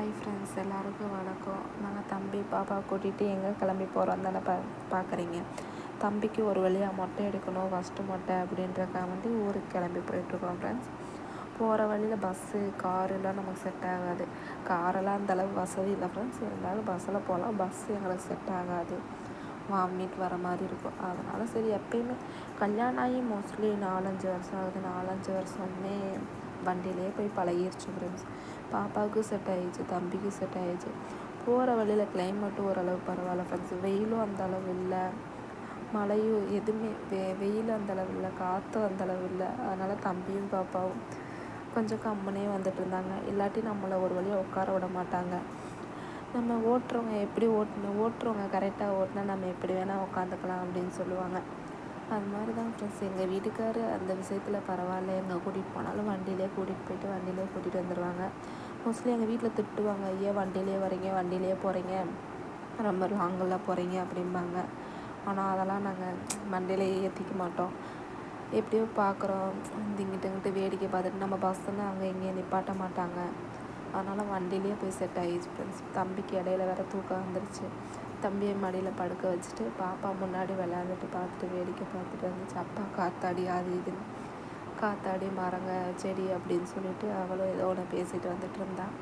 Hi friends எல்லாருக்கும் வணக்கம். நாங்கள் தம்பி பாப்பா கூட்டிகிட்டு எங்கே கிளம்பி போகிறோம் தானே பா பார்க்குறீங்க தம்பிக்கு ஒரு வழியாக மொட்டை எடுக்கணும் ஃபஸ்ட்டு மொட்டை அப்படின்றக்காக வந்து ஊருக்கு கிளம்பி போயிட்டுருக்கோம் ஃப்ரெண்ட்ஸ் போகிற வழியில் பஸ்ஸு காருலாம் நமக்கு செட் ஆகாது. காரெல்லாம் அந்தளவு வசதி இல்லை ஃப்ரெண்ட்ஸ் இருந்தாலும் பஸ்ஸில் போகலாம் பஸ் எங்களுக்கு செட் ஆகாது. வாமிட் வர மாதிரி இருக்கும். அதனால் சரி எப்பயுமே கல்யாணம் ஆகி மோஸ்ட்லி நாலஞ்சு வருஷம் ஆகுது. நாலஞ்சு வருஷமே வண்டியிலே போய் பழகிடுச்சு ஃப்ரெண்ட்ஸ் பாப்பாவுக்கும் செட் ஆகிடுச்சு தம்பிக்கும் செட் ஆகிடுச்சு போகிற வழியில் கிளைமேட்டும் ஓரளவு பரவாயில்ல ஃப்ரெண்ட்ஸ் வெயிலும் அந்த அளவு இல்லை. மழையும் எதுவுமே வெ வெயில் அந்தளவு இல்லை. காற்றும் அந்தளவு இல்லை. அதனால் தம்பியும் பாப்பாவும் கொஞ்சம் கம்முனே வந்துட்டு இருந்தாங்க. இல்லாட்டி நம்மளை ஒரு வழியாக உட்கார விட மாட்டாங்க. நம்ம ஓட்டுறவங்க எப்படி ஓட்டணும்? ஓட்டுறவங்க கரெக்டாக ஓட்டினா நம்ம எப்படி வேணால் உட்காந்துக்கலாம் அப்படின்னு சொல்லுவாங்க. அது மாதிரி தான் ஃப்ரெண்ட்ஸ் எங்கள் வீட்டுக்கார் அந்த விஷயத்தில் பரவாயில்ல. எங்கே கூட்டிகிட்டு போனாலும் வண்டியிலே கூட்டிகிட்டு போயிட்டு வண்டியிலே கூட்டிகிட்டு வந்துடுவாங்க மோஸ்ட்லி எங்கள் வீட்டில் திட்டுவாங்க. ஐயா வண்டியிலே வரீங்க வண்டியிலே போகிறீங்க ரொம்ப லாங்கில் போகிறீங்க அப்படிம்பாங்க. ஆனால் அதெல்லாம் நாங்கள் வண்டியிலே ஏற்றிக்க மாட்டோம். எப்படியோ பார்க்குறோம் இங்கிட்டு இங்கிட்டு வேடிக்கை பார்த்துட்டு நம்ம பஸ்ஸுன்னு அங்கே இங்கேயும் நிப்பாட்ட மாட்டாங்க. அதனால் வண்டியிலே போய் செட் ஆகிடுச்சு ஃப்ரெண்ட்ஸ் தம்பிக்கு இடையில வேறு தூக்கம் வந்துருச்சு. தம்பியை மடியில் படுக்க வச்சுட்டு பாப்பா முன்னாடி விளையாண்டுட்டு பார்த்துட்டு வேடிக்கை பார்த்துட்டு வந்துச்சு. அப்பா காத்தாடி அது இதுன்னு. காத்தாடி மரங்க செடி அப்படின்னு சொல்லிட்டு அவளும் ஏதோ ஒன்று பேசிட்டு வந்துட்டு இருந்தான்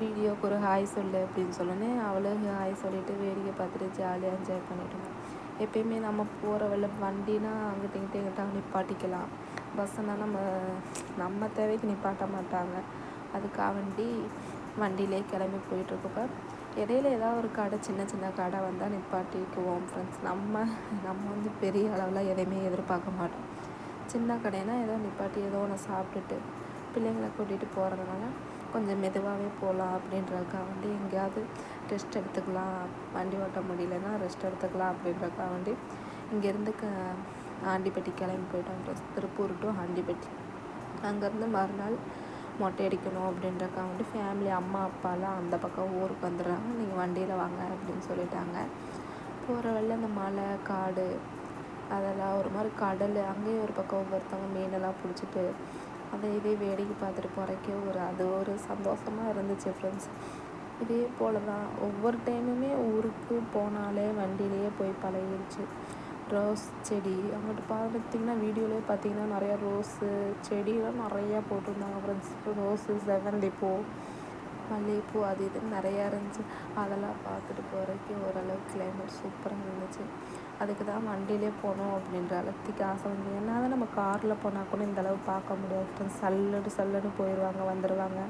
வீடியோக்கு ஒரு ஹாய் சொல்லு அப்படின்னு சொன்னோன்னே அவளும் ஹாய் சொல்லிட்டு வேடிக்கை பார்த்துட்டு ஜாலியாக என்ஜாய் பண்ணிட்டு இருந்தான் எப்பயுமே நம்ம போகிற வெள்ள வண்டினா அங்கிட்ட இங்கிட்ட எங்கிட்ட நிப்பாட்டிக்கலாம். பஸ்ஸுனால் நம்ம நம்ம தேவைக்கு நிப்பாட்ட மாட்டாங்க. அதுக்காக வண்டி வண்டியிலே கிளம்பி போயிட்டுருக்கப்ப இடையில ஏதாவது ஒரு கடை சின்ன சின்ன கடை வந்தால் நிப்பாட்டிக்குவோம் ஃப்ரெண்ட்ஸ் நம்ம நம்ம வந்து பெரிய அளவில் எதையுமே எதிர்பார்க்க மாட்டோம். சின்ன கடைனா ஏதோ நிப்பாட்டி ஏதோ ஒன்று சாப்பிட்டுட்டு பிள்ளைங்களை கூட்டிகிட்டு போகிறதுனால கொஞ்சம் மெதுவாகவே போகலாம் அப்படின்றக்கா வந்து எங்கேயாவது ரெஸ்ட் எடுத்துக்கலாம். வண்டி ஓட்ட முடியலன்னா ரெஸ்ட் எடுத்துக்கலாம் அப்படின்றக்கா வண்டி இங்கேருந்து க ஆண்டிப்பட்டி கிளம்பி போயிட்டோம் ஃப்ரெண்ட்ஸ் திருப்பூர் டு ஆண்டிப்பட்டி. அங்கேருந்து மறுநாள் மொட்டை அடிக்கணும் அப்படின்றக்கா வந்து ஃபேமிலி அம்மா அப்பாலாம் அந்த பக்கம் ஊருக்கு வந்துடுறாங்க. நீங்கள் வண்டியில் வாங்க அப்படின்னு சொல்லிட்டாங்க. போகிற வழியில் அந்த மலை காடு அதெல்லாம் ஒரு மாதிரி கடல் அங்கேயும் ஒரு பக்கம் ஒவ்வொருத்தவங்க மீனெல்லாம் பிடிச்சிட்டு அதை இதே வேடிக்கை பார்த்துட்டு போகிறக்கே ஒரு அது ஒரு சந்தோஷமாக இருந்துச்சு ஃப்ரெண்ட்ஸ் இதே போல் தான் ஒவ்வொரு டைமுமே ஊருக்கு போனாலே வண்டியிலேயே போய் பழகிடுச்சு ரோஸ் செடி. அங்கிட்டு பார்த்திங்கன்னா வீடியோலேயே பார்த்தீங்கன்னா நிறையா ரோஸு செடியெலாம் நிறையா போட்டிருந்தாங்க ஃப்ரெண்ட்ஸ் ரோஸு செவந்தி பூ மல்லிகைப்பூ அது இதுன்னு நிறையா இருந்துச்சு. அதெல்லாம் பார்த்துட்டு போகிறதுக்கு ஓரளவு கிளைமேட் சூப்பராக இருந்துச்சு. அதுக்கு தான் வண்டியிலே போகணும் அப்படின்ற அளவுக்கு ஆசை வந்து ஏன்னா தான் நம்ம காரில் போனால் கூட இந்தளவு பார்க்க முடியாது. ஃப்ரெண்ட்ஸ் சல்லுன்னு சல்லுன்னு போயிடுவாங்க வந்துடுவாங்க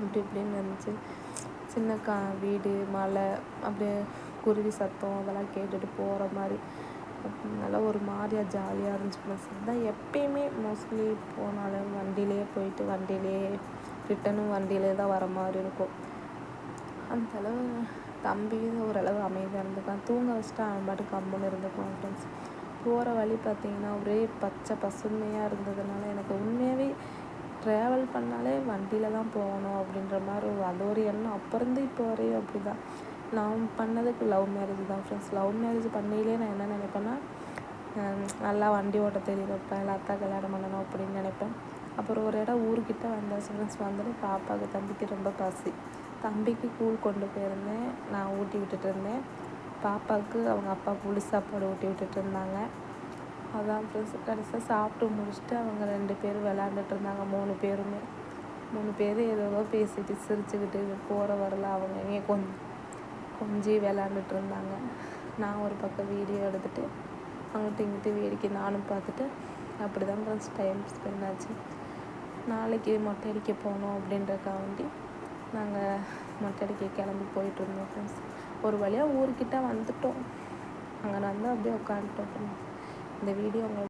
அப்படி இப்படின்னு இருந்துச்சு. சின்ன கா வீடு மலை அப்படியே குருவி சத்தம் அதெல்லாம் கேட்டுட்டு போகிற மாதிரி. நல்லா ஒரு மாதிரியாக ஜாலியாக இருந்துச்சு ப்ளஸ் தான் எப்பயுமே மோஸ்ட்லி போனாலும் வண்டியிலே போயிட்டு வண்டியிலே ரிட்டனும் வண்டியிலே தான் வர மாதிரி இருக்கும். அந்தளவு தம்பியும் ஓரளவு அமைதியாக இருந்துக்கான் தூங்க வச்சுட்டு அவன் பாட்டு கம்முன்னு இருந்துக்குவான் ஃப்ரெண்ட்ஸ் போகிற வழி பார்த்திங்கன்னா ஒரே பச்சை பசுமையாக இருந்ததுனால எனக்கு உண்மையாகவே ட்ராவல் பண்ணாலே வண்டியில் தான் போகணும் அப்படின்ற மாதிரி அது ஒரு எண்ணம். அப்போ இருந்து இப்போ வரையும் அப்படி தான் நான் பண்ணதுக்கு லவ் மேரேஜ் தான் ஃப்ரெண்ட்ஸ் லவ் மேரேஜ் பண்ணையிலே நான் என்ன நினைப்பேன்னா நல்லா வண்டி ஓட்ட தெரியிறப்ப இல்லை அத்தா கல்யாணம் பண்ணணும் அப்படின்னு நினைப்பேன். அப்புறம் ஒரு இடம் ஊருக்கிட்ட வந்தேன் ஃப்ரெண்ட்ஸ் வந்துட்டு பாப்பாவுக்கு தம்பிக்கு ரொம்ப பசி. தம்பிக்கு கூழ் கொண்டு போயிருந்தேன் நான் ஊட்டி விட்டுட்டு இருந்தேன். பாப்பாவுக்கு அவங்க அப்பா புளி சாப்பாடு ஊட்டி விட்டுட்டு இருந்தாங்க. அதான் ஃப்ரெண்ட்ஸ் கடைசியாக சாப்பிட்டு முடிச்சுட்டு அவங்க ரெண்டு பேரும் விளாண்டுட்டு இருந்தாங்க மூணு பேருமே. மூணு பேர் ஏதோ பேசிட்டு சிரிச்சுக்கிட்டு போகிற வரல அவங்க எங்கே கொஞ்சம் கொஞ்சி விளாண்டுட்டு இருந்தாங்க. நான் ஒரு பக்கம் வீடியோ எடுத்துகிட்டு அங்கிட்டு இங்கிட்டு வேடிக்கை நானும் பார்த்துட்டு அப்படி தான் ஃப்ரெண்ட்ஸ் டைம் ஸ்பெண்ட் ஆச்சு. நாளைக்கு மொட்டை அடிக்க போகணும் அப்படின்றக்காக நாங்கள் மொட்டை அடிக்க கிளம்பி போயிட்டுருந்தோம் ஃப்ரெண்ட்ஸ் ஒரு வழியாக ஊருக்கிட்ட வந்துட்டோம். அங்கே வந்து அப்படியே உட்காந்துட்டோம் ஃப்ரெண்ட்ஸ் இந்த வீடியோ உங்களுக்கு